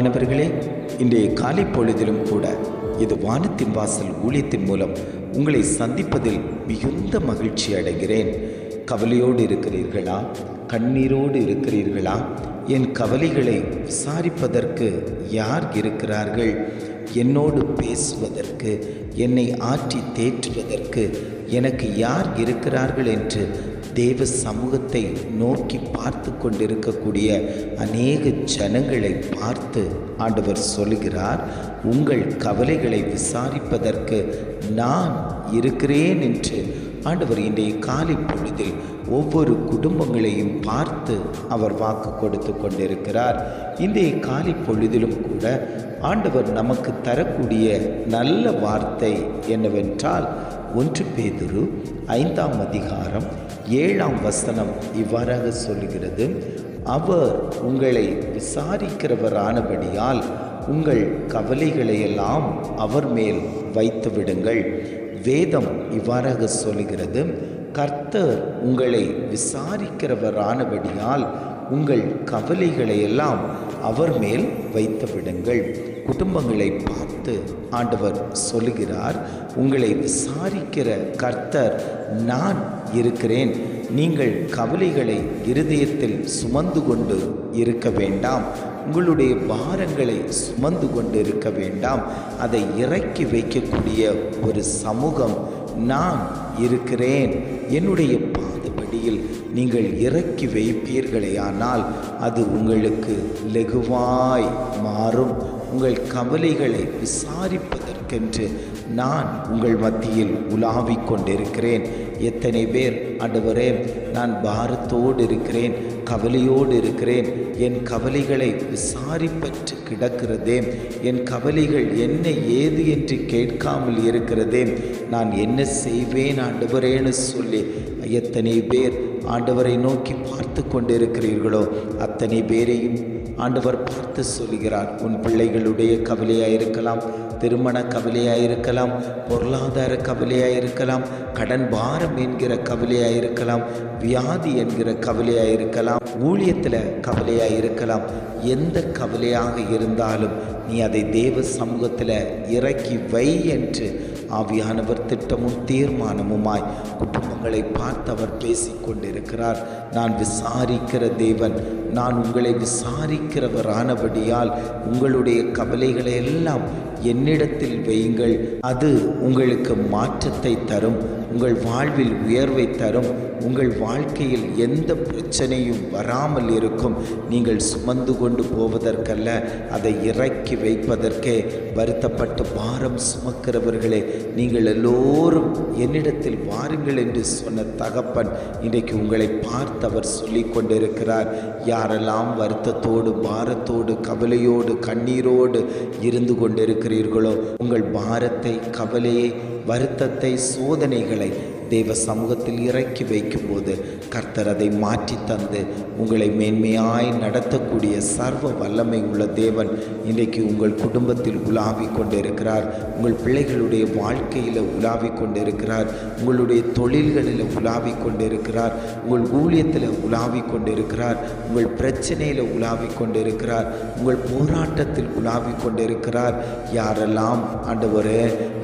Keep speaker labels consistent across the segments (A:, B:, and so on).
A: பிரியமானவர்களே இன்றைய காலை பொழுதிலும் கூட இது வானத்தின் வாசல் ஊழியத்தின் மூலம் உங்களை சந்திப்பதில் மிகுந்த மகிழ்ச்சி அடைகிறேன். கவலையோடு இருக்கிறீர்களா? கண்ணீரோடு இருக்கிறீர்களா? என் கவலைகளை விசாரிப்பதற்கு யார் இருக்கிறார்கள்? என்னோடு பேசுவதற்கு என்னை ஆற்றி தேற்றுவதற்கு எனக்கு யார் இருக்கிறார்கள் என்று தேவ சமூகத்தை நோக்கி பார்த்து கொண்டிருக்கக்கூடிய அநேக ஜனங்களை பார்த்து ஆண்டவர் சொல்கிறார் உங்கள் கவலைகளை விசாரிப்பதற்கு நான் இருக்கிறேன் என்று ஆண்டவர் இன்றைய காலை பொழுதில் ஒவ்வொரு குடும்பங்களையும் பார்த்து அவர் வாக்கு கொடுத்து கொண்டிருக்கிறார். இன்றைய காலை பொழுதிலும் கூட ஆண்டவர் நமக்கு தரக்கூடிய நல்ல வார்த்தை என்னவென்றால் ஒன்று பேதுரு ஐந்தாம் அதிகாரம் ஏழாம் வசனம் இவ்வாறாக சொல்கிறது அவர் உங்களை விசாரிக்கிறவரானபடியால் உங்கள் கவலைகளையெல்லாம் அவர் மேல் வைத்து விடுங்கள். வேதம் இவ்வாறாக சொல்லுகிறது. கர்த்தர் உங்களை விசாரிக்கிறவரானபடியால் உங்கள் கவலைகளையெல்லாம் அவர் மேல் வைத்து விடுங்கள். குடும்பங்களை பார்த்து ஆண்டவர் சொல்லுகிறார் உங்களை விசாரிக்கிற கர்த்தர் நான் இருக்கிறேன். நீங்கள் கவலைகளை இருதயத்தில் சுமந்து கொண்டு இருக்க வேண்டாம். உங்களுடைய பாரங்களை சுமந்து கொண்டு இருக்க வேண்டாம். அதை இறக்கி வைக்கக்கூடிய ஒரு சமூகம் நான் இருக்கிறேன். என்னுடைய பாதபடியில் நீங்கள் இறக்கி வைப்பீர்களேயானால் அது உங்களுக்கு லெகுவாய் மாறும். உங்கள் கவலைகளை விசாரிப்பதற்கென்று நான் உங்கள் மத்தியில் உலாவிக் கொண்டிருக்கிறேன். எத்தனை பேர் ஆண்டவரே நான் பாரத்தோடு இருக்கிறேன் கவலையோடு இருக்கிறேன். என் கவலைகளை விசாரிப்பற்று கிடக்கிறதே. என் கவலைகள் என்ன ஏது என்று கேட்காமல் இருக்கிறதே. நான் என்ன செய்வேன் ஆண்டவரேன்னு சொல்லி எத்தனை பேர் ஆண்டவரை நோக்கி பார்த்து கொண்டிருக்கிறீர்களோ அத்தனை பேரையும் ஆண்டவர் பார்த்து சொல்கிறார். உன் பிள்ளைகளுடைய கவலையாக இருக்கலாம் திருமண கவலையாக இருக்கலாம் பொருளாதார கவலையாக இருக்கலாம் கடன் பாரம் என்கிற கவலையாக இருக்கலாம் வியாதி என்கிற கவலையாக இருக்கலாம் ஊழியத்தில் கவலையாக இருக்கலாம் எந்த கவலையாக இருந்தாலும் நீ அதை தேவ சமூகத்தில் இறக்கி வை என்று ஆவியானவர் திட்டமும் தீர்மானமுமாய் குடும்பங்களை பார்த்து அவர் பேசிக்கொண்டிருக்கிறார். நான் விசாரிக்கிற தேவன் நான் உங்களை விசாரிக்கிறவரானபடியால் உங்களுடைய கவலைகளை எல்லாம் என்னிடத்தில் வையுங்கள். அது உங்களுக்கு மாற்றத்தை தரும். உங்கள் வாழ்வில் உயர்வை தரும். உங்கள் வாழ்க்கையில் எந்த பிரச்சனையும் வராமல் இருக்கும். நீங்கள் சுமந்து கொண்டு போவதற்கல்ல அதை இறக்கி வைப்பதற்கே வருத்தப்பட்டு பாரம் சுமக்கிறவர்களே நீங்கள் எல்லோரும் என்னிடத்தில் வாருங்கள் என்று சொன்ன தகப்பன் இன்றைக்கு உங்களை பார்த்து அவர் சொல்லி கொண்டிருக்கிறார். யாரெல்லாம் வருத்தத்தோடு பாரத்தோடு கவலையோடு கண்ணீரோடு இருந்து கொண்டிருக்கிறீர்களோ உங்கள் பாரத்தை கவலையை வருத்தத்தை சோதனைகளை தேவ சமூகத்தில் இறக்கி வைக்கும்போது கர்த்தர் அதை மாற்றி தந்து உங்களை மேன்மையாய் நடத்தக்கூடிய சர்வ வல்லமை உள்ள தேவன் இன்றைக்கு உங்கள் குடும்பத்தில் உலாவி கொண்டிருக்கிறார். உங்கள் பிள்ளைகளுடைய வாழ்க்கையில் உலாவி கொண்டிருக்கிறார். உங்களுடைய தொழில்களில் உலாவி கொண்டிருக்கிறார். உங்கள் ஊழியத்தில் உலாவி கொண்டிருக்கிறார். உங்கள் பிரச்சனையில் உலாவி கொண்டிருக்கிறார். உங்கள் போராட்டத்தில் உலாவி கொண்டிருக்கிறார். யாரெல்லாம் ஆண்டவர்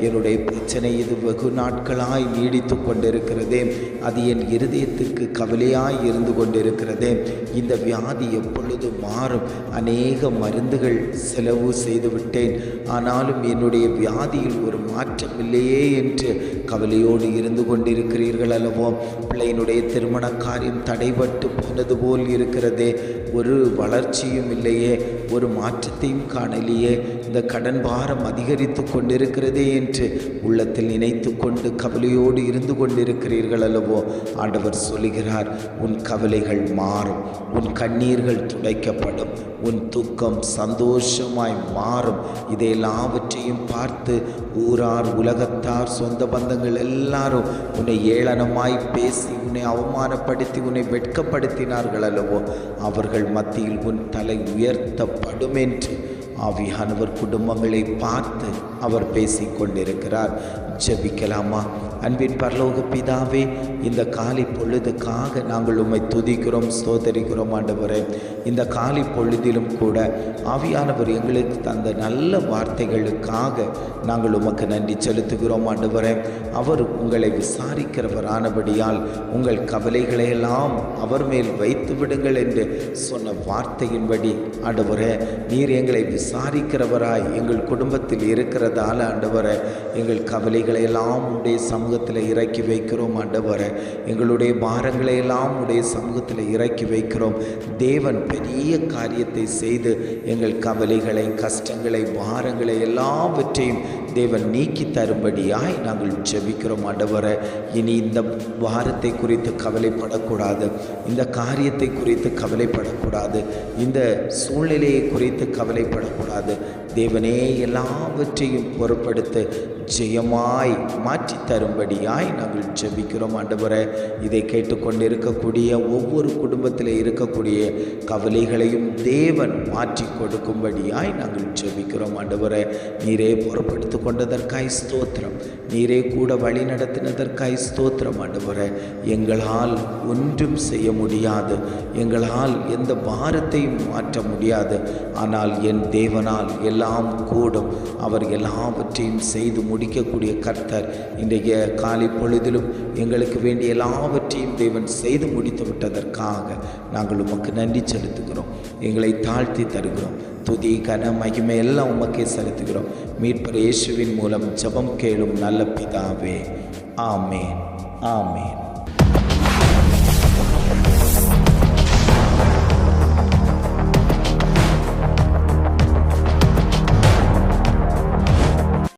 A: என்னுடைய பிரச்சனை இது வெகு நாட்களாய் நீடித்து கொண்டிருக்கிறதே. அது என் இருதயத்திற்கு கவலையாய் இருந்து கொண்டிருக்கிறதே. இந்த வியாதி எப்பொழுது மாறும்? அநேக மருந்துகள் செலவு செய்துவிட்டேன் ஆனாலும் என்னுடைய வியாதியில் ஒரு மாற்றம் இல்லையே என்று கவலையோடு இருந்து கொண்டிருக்கிறீர்கள் அல்லவோ? பிள்ளையினுடைய திருமண காரியம் தடைபட்டு போனது போல் இருக்கிறதே. ஒரு வளர்ச்சியும் இல்லையே. ஒரு மாற்றத்தையும் காணலையே. இந்த கடன் பாரம் அதிகரித்து கொண்டிருக்கிறதே என்று உள்ளத்தில் நினைத்து கொண்டு கவலையோடு இருந்து கொண்டு கொண்டிருக்கிறீர்கள் அல்லவோ? ஆண்டவர் சொல்லுகிறார் உன் கவலைகள் மாறும் உன் கண்ணீர்கள் துடைக்கப்படும் உன் துக்கம் சந்தோஷமாய் மாறும். இதை எல்லாவற்றையும் பார்த்து ஊரார் உலகத்தார் சொந்த பந்தங்கள் எல்லாரும் உன்னை ஏளனமாய் பேசி உன்னை அவமானப்படுத்தி உன்னை வெட்கப்படுத்தினார்கள் அல்லவோ? அவர்கள் மத்தியில் உன் தலை உயர்த்தப்படும் என்று ஆவியானவர் குடும்பங்களை பார்த்து அவர் பேசிக் கொண்டிருக்கிறார் ஜெபிக்கலாமா? அன்பின் பரலோக பிதாவே இந்த காலை பொழுதுக்காக நாங்கள் உம்மை துதிக்கிறோம் சோதரிக்கிறோம் ஆண்டவரே. இந்த காலை பொழுதிலும் கூட ஆவியானவர் எங்களுக்கு தந்த நல்ல வார்த்தைகளுக்காக நாங்கள் உமக்கு நன்றி செலுத்துகிறோம் ஆண்டவரே. அவர் உங்களை விசாரிக்கிறவரானபடியால் உங்கள் கவலைகளை எல்லாம் அவர் மேல் வைத்து விடுங்கள் என்று சொன்ன வார்த்தையின்படி ஆண்டவரே நீர் எங்களை விசாரிக்கிறவராய் எங்கள் குடும்பத்தில் இருக்கிற இருக்கிறதால ஆண்டவரை எங்கள் கவலைகளை எல்லாம் உடைய சமூகத்தில் இறக்கி வைக்கிறோம் ஆண்டவரை. எங்களுடைய பாரங்களை எல்லாம் உடைய சமூகத்தில் இறக்கி வைக்கிறோம். தேவன் பெரிய காரியத்தை செய்து எங்கள் கவலைகளை கஷ்டங்களை பாரங்களை எல்லாவற்றையும் தேவன் நீக்கி தரும்படியாய் நாங்கள் ஜெபிக்கிறோம் ஆண்டவரை. இனி இந்த வாரத்தை குறித்து கவலைப்படக்கூடாது. இந்த காரியத்தை குறித்து கவலைப்படக்கூடாது. இந்த சூழ்நிலையை குறித்து கவலைப்படக்கூடாது. தேவனே எல்லாவற்றையும் பொருட்படுத்து ஜெயமாய் மாற்றி தரும்படியாய் நாங்கள் ஜெபிக்கிறோம் ஆண்டவரை. இதை கேட்டுக்கொண்டிருக்கக்கூடிய ஒவ்வொரு குடும்பத்தில் இருக்கக்கூடிய கவலைகளையும் தேவன் மாற்றி கொடுக்கும்படியாய் நாங்கள் ஜெபிக்கிறோம் ஆண்டவரை. நீரே பொறுப்படுத்தி கொண்டதற்காய் ஸ்தோத்திரம். நீரே கூட வழி நடத்தினதற்காய் ஸ்தோத்திரம் ஆண்டவரை. எங்களால் ஒன்றும் செய்ய முடியாது. எங்களால் எந்த பாரத்தையும் மாற்ற முடியாது. ஆனால் என் தேவனால் எல்லாம் கூடும். அவர் எல்லாவற்றையும் செய்து முடிக்கக்கூடிய கர்த்தர் இன்றைய காலை பொழுதிலும் எங்களுக்கு வேண்டிய எல்லாவற்றையும் தேவன் செய்து முடித்து விட்டதற்காக நாங்கள் உமக்கு நன்றி செலுத்துகிறோம். எங்களை தாழ்த்தி தருகிறோம். துதி கன மகிமை எல்லாம் உமக்கே செலுத்துகிறோம். மீட்பர் இயேசுவின் மூலம் ஜபம் கேளும் நல்ல பிதாவே. ஆமேன். ஆமேன்.